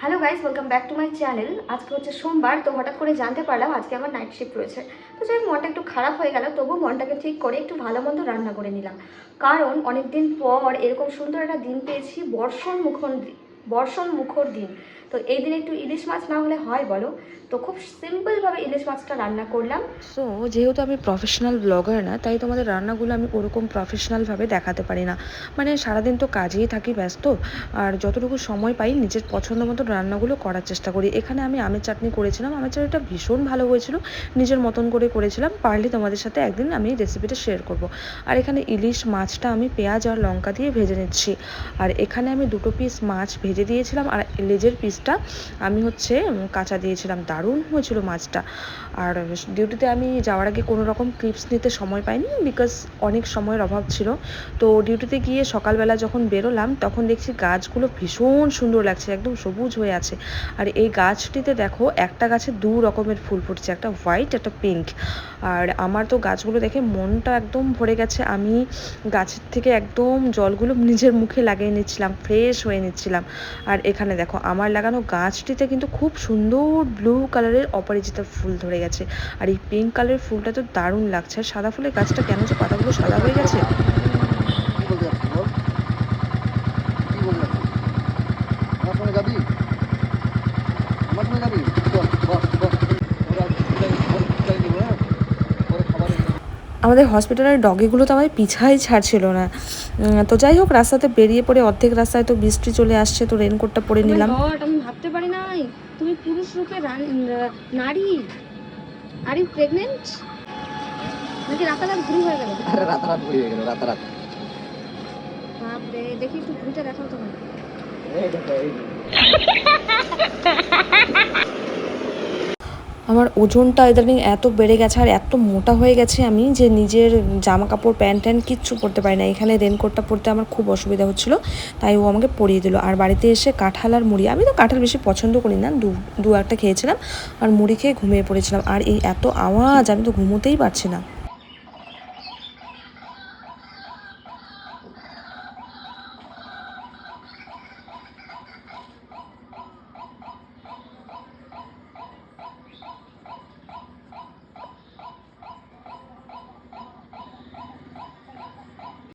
Hello guys welcome back to my channel আজকে হচ্ছে সোমবার, তো হঠাৎ করে জানতে পারলাম আজকে আমার নাইট শিফট রয়েছে। তো যাই মনটা একটু খারাপ হয়ে গেল তবু মনটাকে ঠিক করে একটু ভালো মন্দ রান্না করে নিলাম। কারণ অনেকদিন পর এরকম সুন্দর একটা দিন পেয়েছি, বর্ষণ মুখর দি- বর্ষণ মুখর দিন। তো এই দিনে একটু ইলিশ মাছ না হলে হয় বলো? তো খুব সিম্পলভাবে ইলিশ মাছটা রান্না করলাম। সো যেহেতু আমি প্রফেশনাল ব্লগার না, তাই তোমাদের রান্নাগুলো আমি ওরকম প্রফেশনালভাবে দেখাতে পারি না। মানে সারাদিন তো কাজেই থাকি ব্যস্ত, আর যতটুকু সময় পাই নিজের পছন্দ মতো রান্নাগুলো করার চেষ্টা করি। এখানে আমি আমের চাটনি করেছিলাম, আমের চাটনিটা ভীষণ ভালো হয়েছিল, নিজের মতন করে করেছিলাম। পারলে তোমাদের সাথে একদিন আমি রেসিপিটা শেয়ার করব। আর এখানে ইলিশ মাছটা আমি পেঁয়াজ আর লঙ্কা দিয়ে ভেজে নিচ্ছি। আর এখানে আমি দুটো পিস মাছ ভেজে দিয়েছিলাম আর লেজের পিসটা আমি হচ্ছে কাঁচা দিয়েছিলাম। দারুণ হয়েছিল মাছটা। আর ডিউটিতে আমি যাওয়ার আগে কোনো রকম ক্লিপস নিতে সময় পাইনি বিকজ অনেক সময়ের অভাব ছিল। তো ডিউটিতে গিয়ে সকালবেলা যখন বেরোলাম, তখন দেখছি গাছগুলো ভীষণ সুন্দর লাগছে, একদম সবুজ হয়ে আছে। আর এই গাছটিতে দেখো, একটা গাছে দু রকমের ফুল ফুটছে, একটা হোয়াইট, একটা পিঙ্ক। আর আমার তো গাছগুলো দেখে মনটা একদম ভরে গেছে। আমি গাছের থেকে একদম জলগুলো নিজের মুখে লাগিয়ে নিচ্ছিলাম, ফ্রেশ হয়ে নিচ্ছিলাম। আর এখানে দেখো, আমার লাগানো গাছটিতে কিন্তু খুব সুন্দর ব্লু কালারের অপরাজিতা ফুল ধরে গেছে। আর এই পিঙ্ক কালারের ফুলটা তো দারুণ লাগছে। আর সাদা ফুলের গাছটা কেন যে পাতাগুলো সাদা হয়ে গেছে? যাবি? আমার যাবি? আমাদের হসপিটালের ডগিগুলো তো আমাদের পিছাই ছাড়ছিল না। তো যাই হোক রাস্তাতে বেরিয়ে পড়ে অর্ধেক রাস্তায় তো বৃষ্টি চলে আসছে তো রেনকোটটা পরে নিলাম। আমি ভাবতে পারি নাই। তুমি পুরুষ রূপে নারী। আর ইউ প্রেগনেন্ট নাকি রাতারাত ভুল হয়ে গেল? আরে রাতারাত হয়ে গেল রাতারাত। বাপরে দেখি একটু ভুলটা দেখাও তোমার এই দেখো এই। আমার ওজনটা ইদানিং এত বেড়ে গেছে আর এত মোটা হয়ে গেছে আমি যে নিজের জামা কাপড় প্যান্ট ট্যান্ট কিচ্ছু পরতে পারি না। এখানে রেনকোটটা পরতে আমার খুব অসুবিধা হচ্ছিল, তাই ও আমাকে পরিয়ে দিল। আর বাড়িতে এসে কাঁঠাল আর মুড়ি, আমি তো কাঁঠাল বেশি পছন্দ করি না, দু দু একটা খেয়েছিলাম আর মুড়ি খেয়ে ঘুমিয়ে পড়েছিলাম। আর এই এত আওয়াজ, আমি তো ঘুমোতেই পারছি না।